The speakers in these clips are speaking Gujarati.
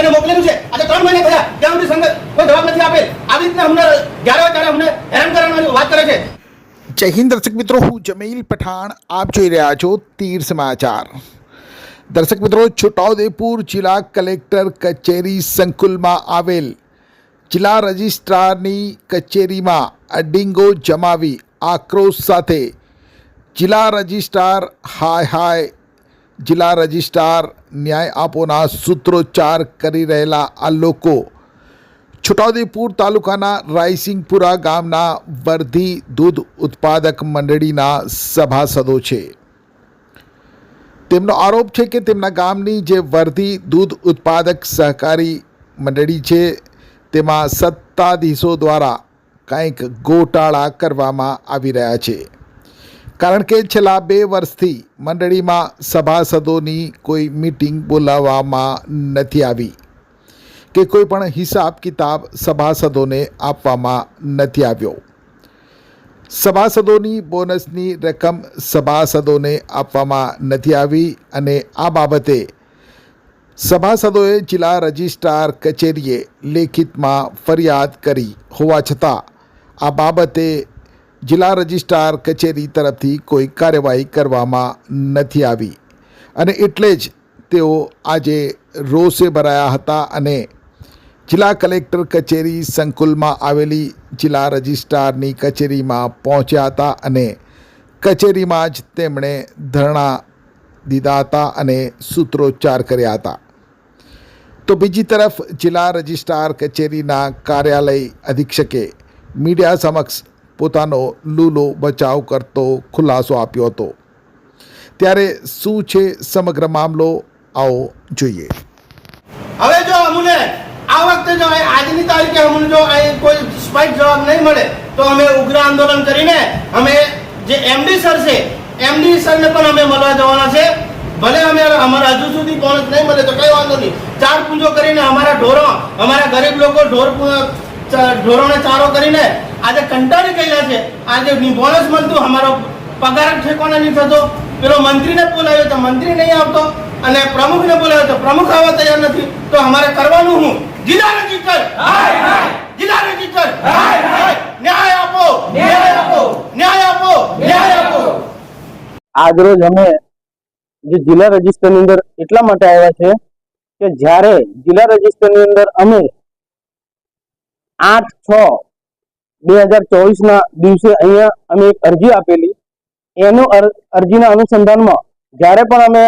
અમે મોકલેલું છે. આજે ત્રણ મહિને થયા. ત્યાં સુધી સંગત કોઈ જવાબ નથી આપેલ આવી રીતે અમને જ્યારે ત્યારે અમને હેરાન કરવાની વાત કરે છે. જય હિન્દ દર્શક મિત્રો, હું જમીલ પઠાણ. આપ જોઈ રહ્યા છો તીર સમાચાર. દર્શક મિત્રો, છોટાઉદેપુર જિલ્લા કલેક્ટર કચેરી સંકુલમાં આવેલ જિલ્લા રજિસ્ટ્રારની કચેરીમાં અડિંગો જમાવી આક્રોશ સાથે જિલ્લા રજિસ્ટ્રાર હાય હાય જિલ્લા રજિસ્ટ્રાર ન્યાય આપોના સૂત્રોચ્ચાર કરી રહેલા આ લોકો છોટાઉદેપુર તાલુકાના રાયસિંગપુરા ગામના વર્ધી દૂધ ઉત્પાદક મંડળીના સભાસદો છે. તેમનો આરોપ છે કે તેમના ગામની જે વર્ધી દૂધ ઉત્પાદક સહકારી મંડળી છે, તેમાં સત્તાધીશો દ્વારા કંઈક ગોટાળા કરવામાં આવી રહ્યા છે. કારણ કે છેલ્લા બે વર્ષથી મંડળીમાં સભાસદોની કોઈ મીટિંગ બોલાવવામાં નથી આવી કે કોઈ પણ હિસાબ કિતાબ સભાસદોને આપવામાં નથી આવ્યો. સભાસદોની બોનસની રકમ સભાસદોને આપવામાં નથી આવી અને આ બાબતે સભાસદોએ જિલ્લા રજિસ્ટ્રાર કચેરીએ લેખિતમાં ફરિયાદ કરી હોવા છતાં આ બાબતે જિલ્લા રજિસ્ટ્રાર કચેરી તરફથી કોઈ કાર્યવાહી કરવામાં નથી આવી. અને એટલે જ તેઓ આજે રોષે ભરાયા હતા અને જિલ્લા કલેક્ટર કચેરી સંકુલમાં આવેલી જિલ્લા રજિસ્ટ્રારની કચેરીમાં પહોંચ્યા હતા અને કચેરીમાં જ તેમણે ધરણા દીધા હતા અને સૂત્રોચ્ચાર કર્યા હતા. તો બીજી તરફ જિલ્લા રજિસ્ટ્રાર કચેરીના કાર્યાલય અધિક્ષકે મીડિયા સમક્ષ પોતાનો લૂલો બચાવ કરતો, ખુલાસો આપ્યો હતો. ત્યારે શું છે સમગ્ર મામલો? આવો જોઈએ. હવે જો અમને આ વખતે જો આજની તારીખે અમને જો અહીં કોઈ સ્પષ્ટ જવાબ નહીં મળે, તો અમે ઉગ્ર આંદોલન કરીને અમે જે એમડી સર છે, એમડી સરને પણ અમે મળવા જવાના છે. ભલે અમે અમારા હજુ સુધી પહોંચ નહીં મળે, તો કઈ વાંધો નહીં. ચાર પૂંજો કરીને અમારા ઢોરો, અમારા ગરીબ લોકો ઢોર ચ- ચારો કરીને આજે કંટાળી ગયેલા છે. આજે બોનસ મળતું અમારો પગાર ઠેકોને નહીં થતો. પેલો મંત્રીને બોલાવ્યો તો મંત્રી નહીં આવતો અને પ્રમુખને બોલાવ્યો તો પ્રમુખ આવવા તૈયાર નથી. તો અમારે કરવાનું હું? જિલ્લા રજિસ્ટર જિલ્લા રજિસ્ટર ન્યાય આપો. ન્યાય આપો. ન્યાય આપો. ન્યાય આપો. આજરોજ અમે જે જિલ્લા રજિસ્ટરની અંદર એટલા માટે આવ્યા છે કે જ્યારે જિલ્લા રજિસ્ટરની અંદર અમે આઠ છ બે હજાર ચોવીસ ના દિવસે અહીંયા અમે એક અરજી આપેલી. એનું અરજીના અનુસંધાનમાં જ્યારે પણ અમે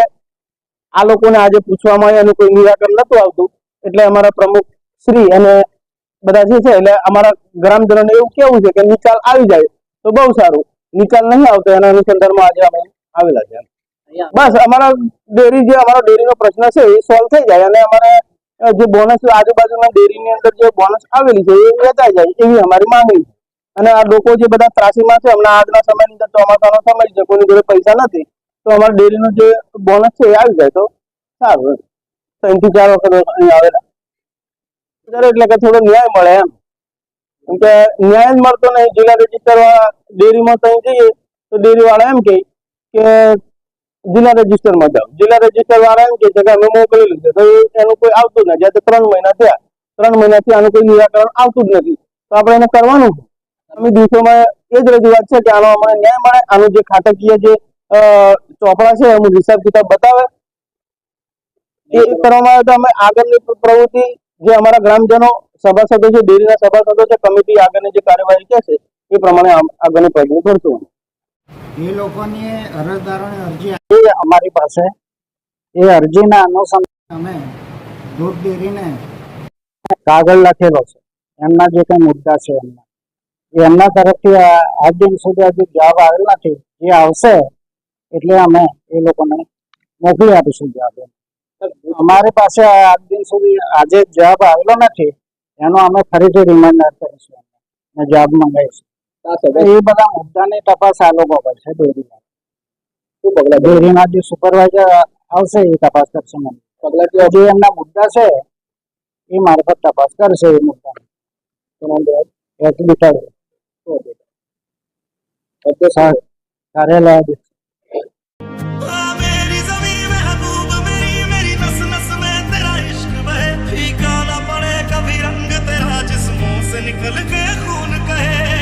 આ લોકોને આજે પૂછવામાં આવ્યા એનું કોઈ નિરાકરણ નતું આવતું એટલે અમારા પ્રમુખ શ્રી અને બધા જે છે એટલે અમારા ગ્રામજનોને એવું કેવું છે કે નિકાલ આવી જાય તો બહુ સારું. નિકાલ નહીં આવતો એના અનુસંધાનમાં આજે અમે આવેલા છે બસ અમારા ડેરી જે અમારો ડેરીનો પ્રશ્ન છે એ સોલ્વ થઈ જાય અને અમારે જે બોનસ આજુબાજુના ડેરીની અંદર જે બોનસ આવેલી છે, એ વેચાઈ જાય, એવી અમારી માંગણી અને આ લોકો જે બધા ત્રાસીમાં છે, હમણાં આજના સમયની અંદર ચોમાસાનો સમય છે, કોઈની જોડે પૈસા નથી, તો અમારા ડેરીનો જે બોનસ છે, એ આવી જાય, તો સારું. ત્રણથી ચાર વખત અહીં આવેલા. એટલે કે થોડો ન્યાય મળે એમ. કેમ કે ન્યાય જ મળતો નહીં, જિલ્લા રજિસ્ટર ડેરીમાં ત્યાં જઈએ, તો ડેરી વાળા એમ કે જિલ્લા રજિસ્ટરમાં જાઓ. જિલ્લા રજિસ્ટર વાળા એમ કે છે કે અમે મોકલેલું છે તો એનું કોઈ આવતું નથી. આજે ત્રણ મહિના થયા. ત્રણ મહિનાથી આનું કોઈ નિરાકરણ આવતું જ નથી. તો આપણે એને કરવાનું અમે દિવસોમાં એ જ રજૂઆત છે કે આનો અમને ન્યાય મળે. આનું જે ખાતાકીય જે ચોપડા છે એનું હિસાબ કિતાબ બતાવે. એ કરવામાં આવે તો અમે આગળની પ્રવૃત્તિ જે અમારા ગ્રામજનો, સભાસદો છે, ડેરીના સભાસદો છે, કમિટી આગળની જે કાર્યવાહી કહેશે એ પ્રમાણે આગળની પગલું ભરશું એ લોકોની અરજદારોની અરજી એ અમારી પાસે એ અરજીના અનુસંધાન અમે દૂધ ડેરીને કાગળ લખેલો છે. એમના જે કઈ મુદ્દા છે એમના. એ એમના તરફથી આજ દિન સુધી હજુ જવાબ આવેલ નથી. જે આવશે એટલે અમે એ લોકોને મોકલી આપીશું જવાબ. અમારી પાસે આજ દિન સુધી આજે જવાબ આવેલો નથી. એનો અમે ફરીથી રિમાઇન્ડર કરીશું જવાબ મંગાવીશું. એ બધા મુદ્દાની તપાસ આ લોકો કરશે ડેરીમાં ડેરીના જે સુપરવાઇઝર આવશે એ તપાસ કરશે મને જે એમના મુદ્દા છે એ મારફત તપાસ કરશે એ મુદ્દા એક લીટર સારું कार्यालय आदेश मेरी जमीन महबूब मेरी मेरी नस नस में तेरा इश्क बहे फीका ना पड़े कभी रंग तेरा जिस्मों से निकल के खून कहे